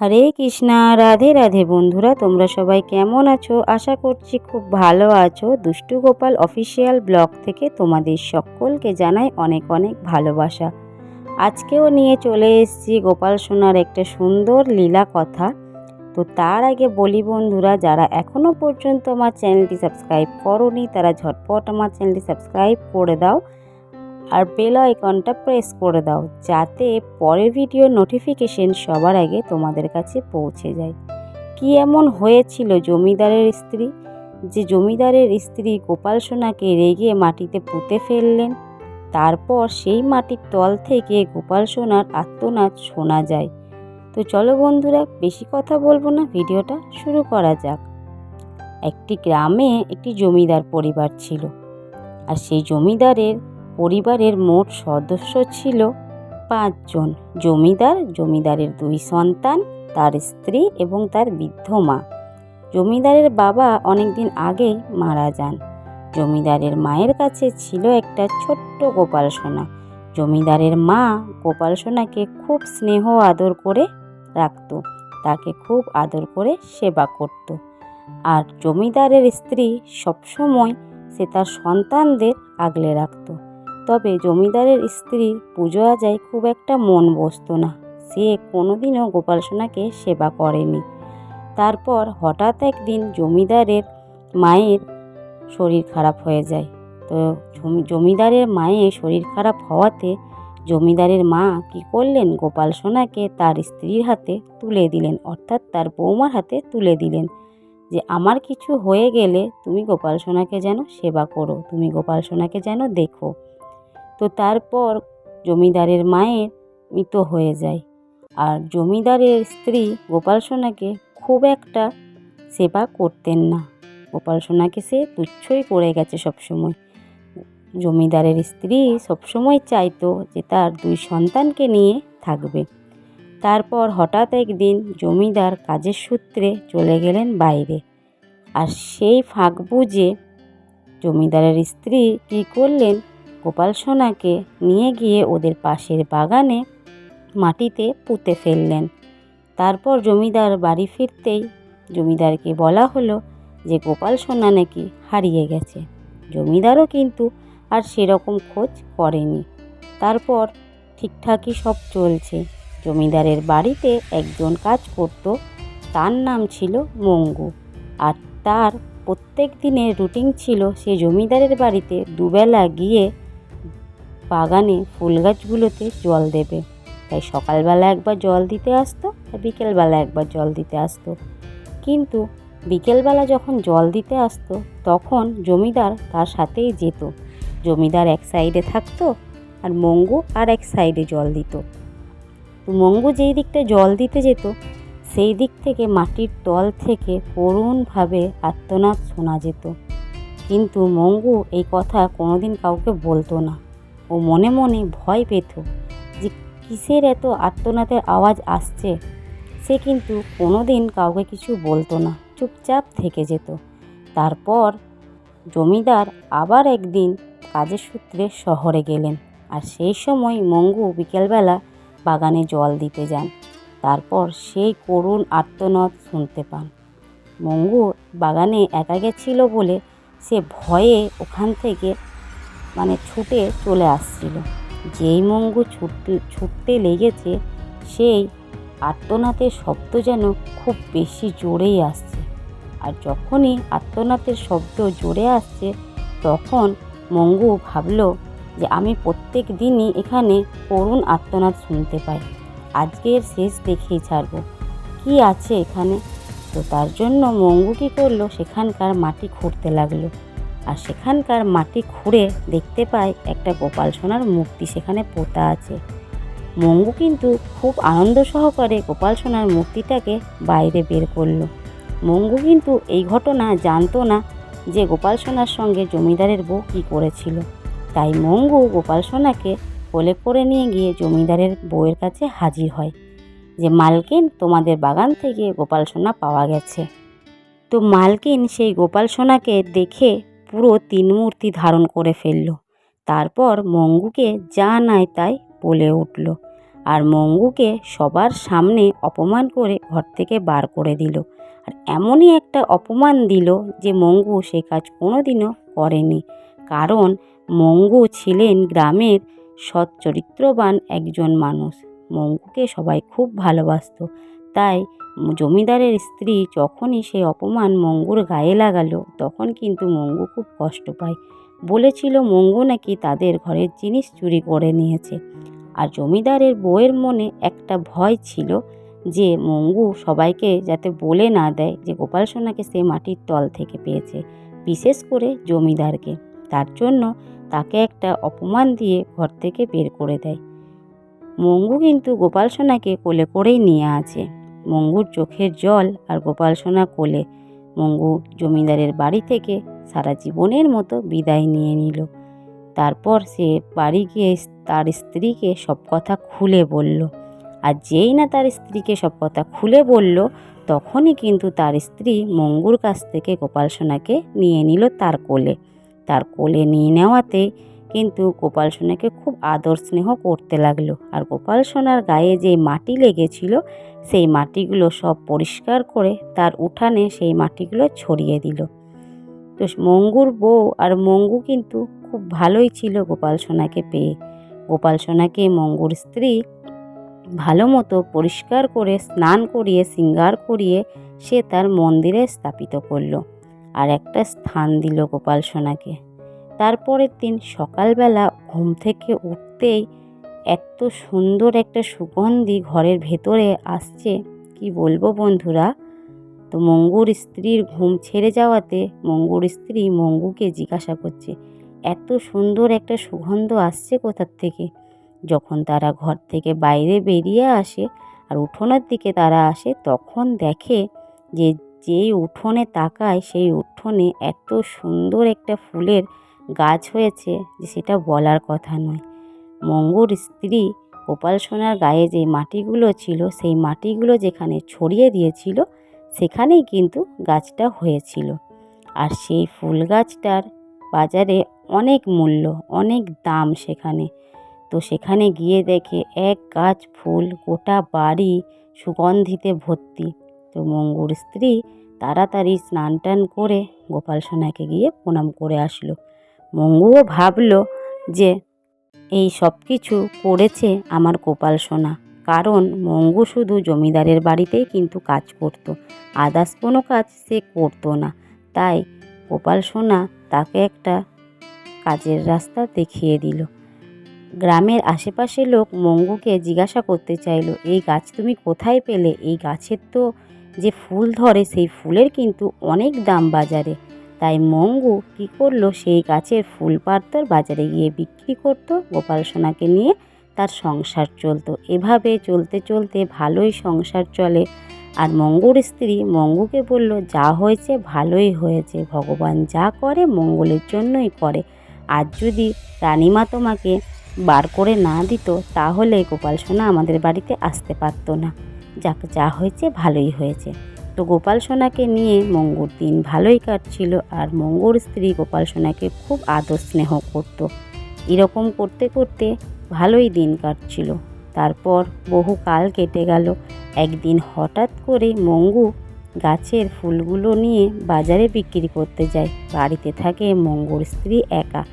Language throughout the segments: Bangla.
হরে কৃষ্ণা, রাধে রাধে বন্ধুরা, তোমরা সবাই কেমন আছো? আশা করছি খুব ভালো আছো। দুষ্টু গোপাল অফিসিয়াল ব্লগ থেকে তোমাদের সকলকে জানাই অনেক অনেক ভালোবাসা। আজকেও নিয়ে চলে এসেছি গোপাল সোনার একটা সুন্দর লীলা কথা। তো তার আগে বলি বন্ধুরা, যারা এখনও পর্যন্ত আমার চ্যানেলটি সাবস্ক্রাইব করনি, তারা ঝটপট আমার চ্যানেলটি সাবস্ক্রাইব করে দাও। আর বেল আইকনটা প্রেস করে দাও, যাতে পরের ভিডিও নোটিফিকেশন সবার আগে তোমাদের কাছে পৌঁছে যায়। কি এমন হয়েছিল জমিদারের স্ত্রী, যে জমিদারের স্ত্রী গোপাল সোনাকে রেগে মাটিতে পুঁতে ফেললেন? তারপর সেই মাটির তল থেকে গোপাল সোনার আত্মনাদ শোনা যায়। তো চলো বন্ধুরা, বেশি কথা বলব না, ভিডিওটা শুরু করা যাক। একটি গ্রামে একটি জমিদার পরিবার ছিল। আর সেই জমিদারের পরিবারের মোট সদস্য ছিল পাঁচজন। জমিদার, জমিদারের দুই সন্তান, তার স্ত্রী এবং তার বৃদ্ধ মা। জমিদারের বাবা অনেকদিন আগেই মারা যান। জমিদারের মায়ের কাছে ছিল একটা ছোট্ট গোপাল সোনা জমিদারের মা গোপাল সোনাকে খুব স্নেহ আদর করে রাখত, তাকে খুব আদর করে সেবা করত। আর জমিদারের স্ত্রী সবসময় সে তার সন্তানদের আগলে রাখতো। তবে জমিদারের স্ত্রী পুজো আজায় খুব একটা মন বসতো না। সে কোনোদিনও গোপাল সোনাকে সেবা করেনি। তারপর হঠাৎ একদিন জমিদারের মায়ের শরীর খারাপ হয়ে যায়। তো জমিদারের মায়ের শরীর খারাপ হওয়াতে জমিদারের মা কি করলেন? গোপাল সোনাকে তার স্ত্রীর হাতে তুলে দিলেন, অর্থাৎ তার বৌমার হাতে তুলে দিলেন যে, আমার কিছু হয়ে গেলে তুমি গোপাল সোনাকে যেন সেবা করো, তুমি গোপাল সোনাকে যেন দেখো। তো তারপর জমিদারের মায়ের মৃত হয়ে যায়। আর জমিদারের স্ত্রী গোপাল সোনাকে খুব একটা সেবা করতেন না। গোপাল সোনাকে সে তুচ্ছই করে গেছে সবসময়। জমিদারের স্ত্রী সবসময় চাইতো যে তার দুই সন্তানকে নিয়ে থাকবে। তারপর হঠাৎ একদিন জমিদার কাজের সূত্রে চলে গেলেন বাইরে। আর সেই ফাঁক বুঝে জমিদারের স্ত্রী কী করলেন গোপাল সোনাকে নিয়ে গিয়ে ওদের পাশের বাগানে মাটিতে পুঁতে ফেললেন। তারপর জমিদার বাড়ি ফিরতেই জমিদারকে বলা হলো যে গোপাল সোনা নাকি হারিয়ে গেছে। জমিদারও কিন্তু আর সেরকম খোঁজ করেনি। তারপর ঠিকঠাকই সব চলছে। জমিদারের বাড়িতে একজন কাজ করত, তার নাম ছিল মঙ্গু। আর তার প্রত্যেক দিনের রুটিন ছিল সে জমিদারের বাড়িতে দুবেলা গিয়ে বাগানে ফুল গাছগুলোতে জল দেবে। তাই সকালবেলা একবার জল দিতে আসতো আর বিকেলবেলা একবার জল দিতে আসতো। কিন্তু বিকেলবেলা যখন জল দিতে আসতো, তখন জমিদার তার সাথেই যেত। জমিদার এক সাইডে থাকতো আর মঙ্গু আর এক সাইডে জল দিত। তো মঙ্গু যেই দিকটা জল দিতে যেত, সেই দিক থেকে মাটির তল থেকে করুণভাবে আর্তনাদ শোনা যেত। কিন্তু মঙ্গু এই কথা কোনোদিন কাউকে বলতো না। ও মনে মনে ভয় পেত যে কিসের এত আর্তনাদের আওয়াজ আসছে। সে কিন্তু কোনোদিন কাউকে কিছু বলতো না, চুপচাপ থেকে যেত। তারপর জমিদার আবার একদিন কাজের সূত্রে শহরে গেলেন আর সেই সময় মঙ্গু বিকেলবেলা বাগানে জল দিতে যান। তারপর সেই করুণ আর্তনাদ শুনতে পান। মঙ্গু বাগানে একা গেছিল বলে সে ভয়ে ওখান থেকে মানে ছুটে চলে আসছিল। যেই মঙ্গু ছুটতে ছুটতে লেগেছে, সেই আর্তনাদের শব্দ যেন খুব বেশি জোরেই আসছে। আর যখনই আর্তনাদের শব্দ জোরে আসছে, তখন মঙ্গু ভাবলো যে আমি প্রত্যেক দিনই এখানে করুণ আর্তনাদ শুনতে পাই। আজকের শেষ দেখেই ছাড়বো। কি আছে এখানে? তো তার জন্য মঙ্গু কী করল? সেখানকার মাটি খুঁড়তে লাগল। আর সেখানকার মাটি খুঁড়ে দেখতে পায় একটা গোপাল সোনার মূর্তি সেখানে পোতা আছে। মঙ্গু কিন্তু খুব আনন্দ সহকারে গোপাল সোনার মূর্তিটাকে বাইরে বের করল। মঙ্গু কিন্তু এই ঘটনা জানতো না যে গোপাল সোনার সঙ্গে জমিদারের বউ কী করেছিল। তাই মঙ্গু গোপাল সোনাকে কোলে করে নিয়ে গিয়ে জমিদারের বউয়ের কাছে হাজির হয় যে, মালকিন, তোমাদের বাগান থেকে গোপাল সোনা পাওয়া গেছে। তো মালকিন সেই গোপাল সোনাকে দেখে পুরো তিন মূর্তি ধারণ করে ফেলল। তারপর মঙ্গুকে যা নাই তাই বলে উঠল আর মঙ্গুকে সবার সামনে অপমান করে ঘর থেকে বার করে দিল। আর এমনই একটা অপমান দিল যে মঙ্গু সে কাজ কোনোদিনও করেনি। কারণ মঙ্গু ছিলেন গ্রামের সৎ চরিত্রবান একজন মানুষ। মঙ্গুকে সবাই খুব ভালোবাসতো। তাই জমিদারের স্ত্রী যখনই সেই অপমান মঙ্গুর গায়ে লাগালো, তখন কিন্তু মঙ্গু খুব কষ্ট পায়। বলেছিল, মঙ্গু নাকি তাদের ঘরের জিনিস চুরি করে নিয়েছে। আর জমিদারের বউয়ের মনে একটা ভয় ছিল যে মঙ্গু সবাইকে যাতে বলে না দেয় যে গোপাল সোনাকে সে মাটির তল থেকে পেয়েছে, বিশেষ করে জমিদারকে। তার জন্য তাকে একটা অপমান দিয়ে ঘর থেকে বের করে দেয়। মঙ্গু কিন্তু গোপাল সোনাকে কোলে করেই নিয়ে আছে মঙ্গুর চোখের জল আর গোপাল সোনা কোলে। মঙ্গু জমিদারের বাড়ি থেকে সারা জীবনের মতো বিদায় নিয়ে নিল। তারপর সে বাড়ি গিয়ে তার স্ত্রীকে সব কথা খুলে বলল। আর যেই না তার স্ত্রীকে সব কথা খুলে বলল, তখনই কিন্তু তার স্ত্রী মঙ্গুর কাছ থেকে গোপাল সোনাকে নিয়ে নিল তার কোলে। তার কোলে নিয়ে নেওয়াতে কিন্তু গোপাল সোনাকে খুব আদর স্নেহ করতে লাগল। আর গোপাল সোনার গায়ে যে মাটি লেগেছিল, সেই মাটিগুলো সব পরিষ্কার করে তার উঠানে সেই মাটিগুলো ছড়িয়ে দিল। তো মঙ্গুর বউ আর মঙ্গু কিন্তু খুব ভালোই ছিল গোপাল সোনাকে পেয়ে। গোপাল সোনাকে মঙ্গুর স্ত্রী ভালো মতো পরিষ্কার করে স্নান করিয়ে শৃঙ্গার করিয়ে সে তার মন্দিরে স্থাপিত করল। আর একটা স্থান দিল গোপাল সোনাকে। তারপরের দিন সকালবেলা ঘুম থেকে উঠতেই এত সুন্দর একটা সুগন্ধি ঘরের ভেতরে আসছে। কি বলব বন্ধুরা? তো মঙ্গুর স্ত্রীর ঘুম ছেড়ে যাওয়াতে মঙ্গুর স্ত্রী মঙ্গুকে জিজ্ঞাসা করছে, এত সুন্দর একটা সুগন্ধ আসছে কোথার থেকে? যখন তারা ঘর থেকে বাইরে বেরিয়ে আসে আর উঠোনের দিকে তারা আসে, তখন দেখে যে যেই উঠোনে তাকায়, সেই উঠোনে এত সুন্দর একটা ফুলের গাছ হয়েছে যে সেটা বলার কথা নয়। মঙ্গুর স্ত্রী গোপাল সোনার গায়ে যে মাটিগুলো ছিল, সেই মাটিগুলো যেখানে ছড়িয়ে দিয়েছিল, সেখানেই কিন্তু গাছটা হয়েছিল। আর সেই ফুল গাছটার বাজারে অনেক মূল্য, অনেক দাম সেখানে। তো সেখানে গিয়ে দেখে এক গাছ ফুল গোটা বাড়ি সুগন্ধিতে ভর্তি। তো মঙ্গুর স্ত্রী তাড়াতাড়ি স্নান টান করে গোপাল সোনাকে গিয়ে প্রণাম করে আসলো। মঙ্গুও ভাবল যে এই সব কিছু করেছে আমার গোপাল সোনা। কারণ মঙ্গু শুধু জমিদারের বাড়িতেই কিন্তু কাজ করত। আদার্স কোনো কাজ সে করতো না। তাই গোপাল সোনা তাকে একটা কাজের রাস্তা দেখিয়ে দিল। গ্রামের আশেপাশে লোক মঙ্গুকে জিজ্ঞাসা করতে চাইলো, এই গাছ তুমি কোথায় পেলে? এই গাছের তো যে ফুল ধরে, সেই ফুলের কিন্তু অনেক দাম বাজারে। তাই মঙ্গু কী করল? সেই গাছের ফুল পাড়তর বাজারে গিয়ে বিক্রি করতো। গোপাল সোনাকে নিয়ে তার সংসার চলতো। এভাবে চলতে চলতে ভালোই সংসার চলে। আর মঙ্গুর স্ত্রী মঙ্গুকে বলল, যা হয়েছে ভালোই হয়েছে। ভগবান যা করে মঙ্গলের জন্যই করে। আর যদি রানীমা তোমাকে বার করে না দিত, তাহলে গোপাল সোনা আমাদের বাড়িতে আসতে পারতো না। যাক, যা হয়েছে ভালোই হয়েছে। তো গোপাল সোনাকে নিয়ে মঙ্গুর দিন ভালোই কাটছিল আর মঙ্গুর স্ত্রী গোপাল সোনাকে খুব আদর স্নেহ করতো। এরকম করতে করতে ভালোই দিন কাটছিল। তারপর বহু কাল কেটে গেল। একদিন হঠাৎ করে মঙ্গু গাছের ফুলগুলো নিয়ে বাজারে বিক্রি করতে যায়। বাড়িতে থাকে মঙ্গুর স্ত্রী একা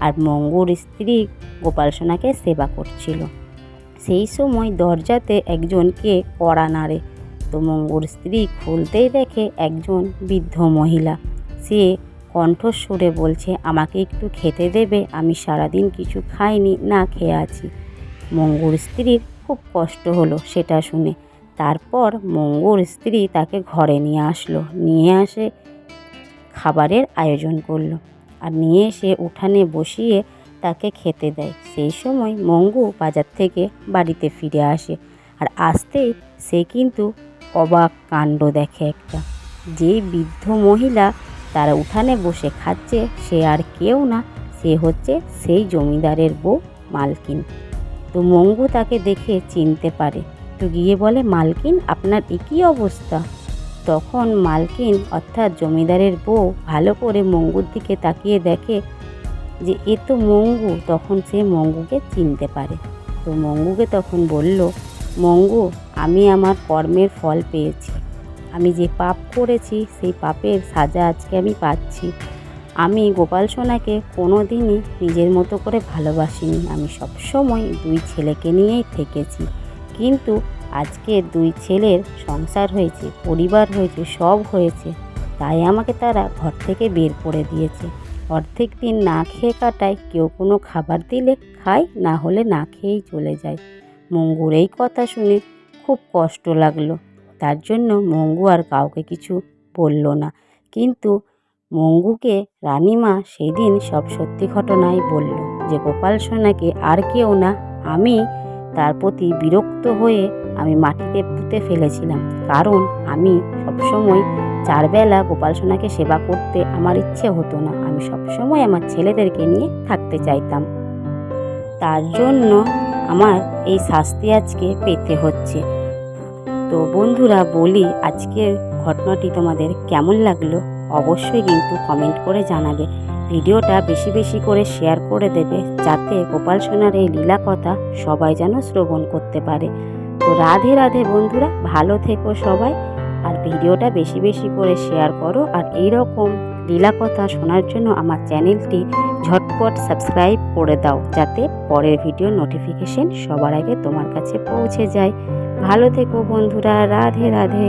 আর মঙ্গুর স্ত্রী গোপাল সোনাকে সেবা করছিল। সেই সময় দরজাতে একজনকে কড়া নাড়ে। তো মঙ্গুর স্ত্রী খুলতেই দেখে একজন বৃদ্ধ মহিলা। সে কণ্ঠস্বরে বলছে, আমাকে একটু খেতে দেবে, আমি সারাদিন কিছু খাইনি, না খেয়ে আছি। মঙ্গুর স্ত্রীর খুব কষ্ট হলো সেটা শুনে। তারপর মঙ্গুর স্ত্রী তাকে ঘরে নিয়ে আসলো, নিয়ে আসে খাবারের আয়োজন করল আর নিয়ে এসে উঠানে বসিয়ে তাকে খেতে দেয়। সেই সময় মঙ্গু বাজার থেকে বাড়িতে ফিরে আসে আর আসতেই সে কিন্তু অবাক কাণ্ড দেখে একটা। যে বৃদ্ধ মহিলা তারা উঠানে বসে খাচ্ছে, সে আর কেউ না, সে হচ্ছে সেই জমিদারের বউ মালকিন। তো মঙ্গু তাকে দেখে চিনতে পারে। তো গিয়ে বলে, মালকিন, আপনার একই অবস্থা। তখন মালকিন অর্থাৎ জমিদারের বউ ভালো করে মঙ্গুর দিকে তাকিয়ে দেখে যে, এ তো মঙ্গু। তখন সে মঙ্গুকে চিনতে পারে। তো মঙ্গুকে তখন বলল, মঙ্গু আমি আমার কর্মের ফল পেয়েছি। আমি যে পাপ করেছি, সেই পাপের সাজা আজকে আমি পাচ্ছি। আমি গোপাল সোনাকে কোনো দিনই নিজের মতো করে ভালোবাসিনি। আমি সবসময় দুই ছেলেকে নিয়েই থেকেছি। কিন্তু আজকে দুই ছেলের সংসার হয়েছে, পরিবার হয়েছে, সব হয়েছে। তাই আমাকে তারা ঘর থেকে বের করে দিয়েছে। অর্ধেক দিন না খেয়ে কাটায় কেউ কোনো খাবার দিলে খায়, না হলে না খেয়েই চলে যায়। মঙ্গুর এই কথা শুনে খুব কষ্ট লাগল। তার জন্য মঙ্গু আর কাউকে কিছু বলল না। কিন্তু মঙ্গুকে রানীমা সেদিন সব সত্যি ঘটনাই বলল যে, গোপাল সোনাকে আর কেউ না, আমি তার প্রতি বিরক্ত হয়ে আমি মাটিতে পুঁতে ফেলেছিলাম। কারণ আমি সবসময় চারবেলা গোপাল সোনাকে সেবা করতে আমার ইচ্ছে হতো না। আমি সবসময় আমার ছেলেদেরকে নিয়ে থাকতে চাইতাম। তার জন্য আমার এই শাস্তি আজকে পেতে হচ্ছে। তো বন্ধুরা, বলি আজকের ঘটনাটি তোমাদের কেমন লাগল অবশ্যই কিন্তু কমেন্ট করে জানাবে। ভিডিওটা বেশি বেশি করে শেয়ার করে দেবে যাতে গোপাল সোনার এই লীলা কথা সবাই যেন শ্রবণ করতে পারে। তো রাধে রাধে বন্ধুরা, ভালো থেকো সবাই। আর ভিডিওটা বেশি বেশি করে শেয়ার করো। আর এই রকম লীলা কথা শোনার জন্য আমার চ্যানেলটি ঝটপট সাবস্ক্রাইব করে দাও, যাতে পরের ভিডিও নোটিফিকেশন সবার আগে তোমার কাছে পৌঁছে যায়। ভালো থেকো বন্ধুরা, রাধে রাধে।